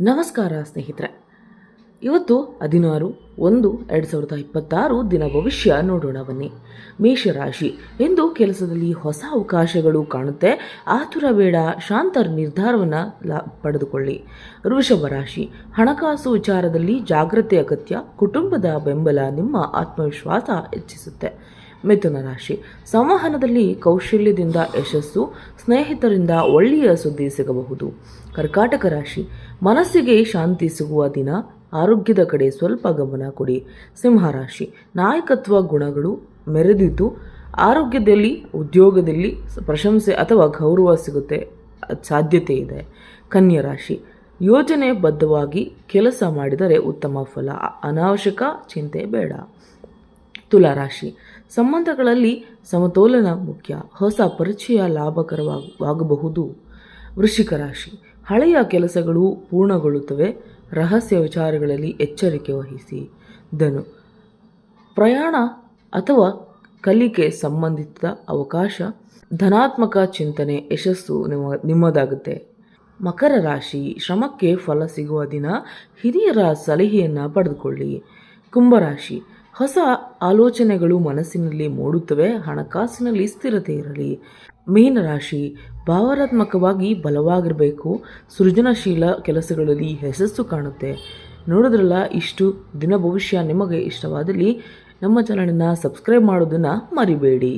ನಮಸ್ಕಾರ ಸ್ನೇಹಿತರೆ. ಇವತ್ತು ಹದಿನಾರು ಒಂದು ಎರಡು ಸಾವಿರದ ಇಪ್ಪತ್ತಾರು ದಿನ ಭವಿಷ್ಯ ನೋಡೋಣ ಬನ್ನಿ. ಮೇಷರಾಶಿ. ಎಂದು ಕೆಲಸದಲ್ಲಿ ಹೊಸ ಅವಕಾಶಗಳು ಕಾಣುತ್ತೆ. ಆತುರ ಬೇಡ ಶಾಂತ ನಿರ್ಧಾರವನ್ನು ಲಾ ಪಡೆದುಕೊಳ್ಳಿ. ವೃಷಭ ರಾಶಿ. ಹಣಕಾಸು ವಿಚಾರದಲ್ಲಿ ಜಾಗ್ರತೆ ಅಗತ್ಯ, ಕುಟುಂಬದ ಬೆಂಬಲ ನಿಮ್ಮ ಆತ್ಮವಿಶ್ವಾಸ ಹೆಚ್ಚಿಸುತ್ತೆ. ಮಿಥುನ ರಾಶಿ. ಸಂವಹನದಲ್ಲಿ ಕೌಶಲ್ಯದಿಂದ ಯಶಸ್ಸು, ಸ್ನೇಹಿತರಿಂದ ಒಳ್ಳೆಯ ಸುದ್ದಿ ಸಿಗಬಹುದು. ಕರ್ಕಾಟಕ ರಾಶಿ. ಮನಸ್ಸಿಗೆ ಶಾಂತಿ ಸಿಗುವ ದಿನ. ಆರೋಗ್ಯದ ಕಡೆ ಸ್ವಲ್ಪ ಗಮನ ಕೊಡಿ. ಸಿಂಹರಾಶಿ ನಾಯಕತ್ವ ಗುಣಗಳು ಮೆರೆದಿದ್ದು, ಆರೋಗ್ಯದಲ್ಲಿ, ಉದ್ಯೋಗದಲ್ಲಿ ಪ್ರಶಂಸೆ ಅಥವಾ ಗೌರವ ಸಿಗುತ್ತೆ, ಸಾಧ್ಯತೆ ಇದೆ. ಕನ್ಯಾ ರಾಶಿ. ಯೋಜನೆ ಬದ್ಧವಾಗಿ ಕೆಲಸ ಮಾಡಿದರೆ ಉತ್ತಮ ಫಲ. ಅನಾವಶ್ಯಕ ಚಿಂತೆ ಬೇಡ. ತುಲಾರಾಶಿ. ಸಂಬಂಧಗಳಲ್ಲಿ ಸಮತೋಲನ ಮುಖ್ಯ. ಹೊಸ ಪರಿಚಯ ಲಾಭಕರವಾಗಬಹುದು. ವೃಶ್ಚಿಕ ರಾಶಿ. ಹಳೆಯ ಕೆಲಸಗಳು ಪೂರ್ಣಗೊಳ್ಳುತ್ತವೆ. ರಹಸ್ಯ ವಿಚಾರಗಳಲ್ಲಿ ಎಚ್ಚರಿಕೆ ವಹಿಸಿ. ಧನು. ಪ್ರಯಾಣ ಅಥವಾ ಕಲಿಕೆ ಸಂಬಂಧಿತ ಅವಕಾಶ. ಧನಾತ್ಮಕ ಚಿಂತನೆ ಯಶಸ್ಸು ನಿಮ್ಮ, ನಿಮ್ಮದಾಗುತ್ತೆ. ಮಕರ ರಾಶಿ. ಶ್ರಮಕ್ಕೆ ಫಲ ಸಿಗುವ ದಿನ. ಹಿರಿಯರ ಸಲಹೆಯನ್ನು ಪಡೆದುಕೊಳ್ಳಿ. ಕುಂಭರಾಶಿ ಹೊಸ ಆಲೋಚನೆಗಳು ಮನಸ್ಸಿನಲ್ಲಿ ಮೂಡುತ್ತವೆ, ಹಣಕಾಸಿನಲ್ಲಿ ಸ್ಥಿರತೆ ಇರಲಿ. ಮೀನರಾಶಿ ಭಾವನಾತ್ಮಕವಾಗಿ ಬಲವಾಗಿರಬೇಕು. ಸೃಜನಶೀಲ ಕೆಲಸಗಳಲ್ಲಿ ಯಶಸ್ಸು ಕಾಣುತ್ತೆ. ನೋಡಿದ್ರಲ್ಲ, ಇಷ್ಟು ದಿನ ಭವಿಷ್ಯ ನಿಮಗೆ ಇಷ್ಟವಾದಲ್ಲಿ ನಮ್ಮ ಚಾನಲನ್ನು ಸಬ್ಸ್ಕ್ರೈಬ್ ಮಾಡೋದನ್ನು ಮರಿಬೇಡಿ.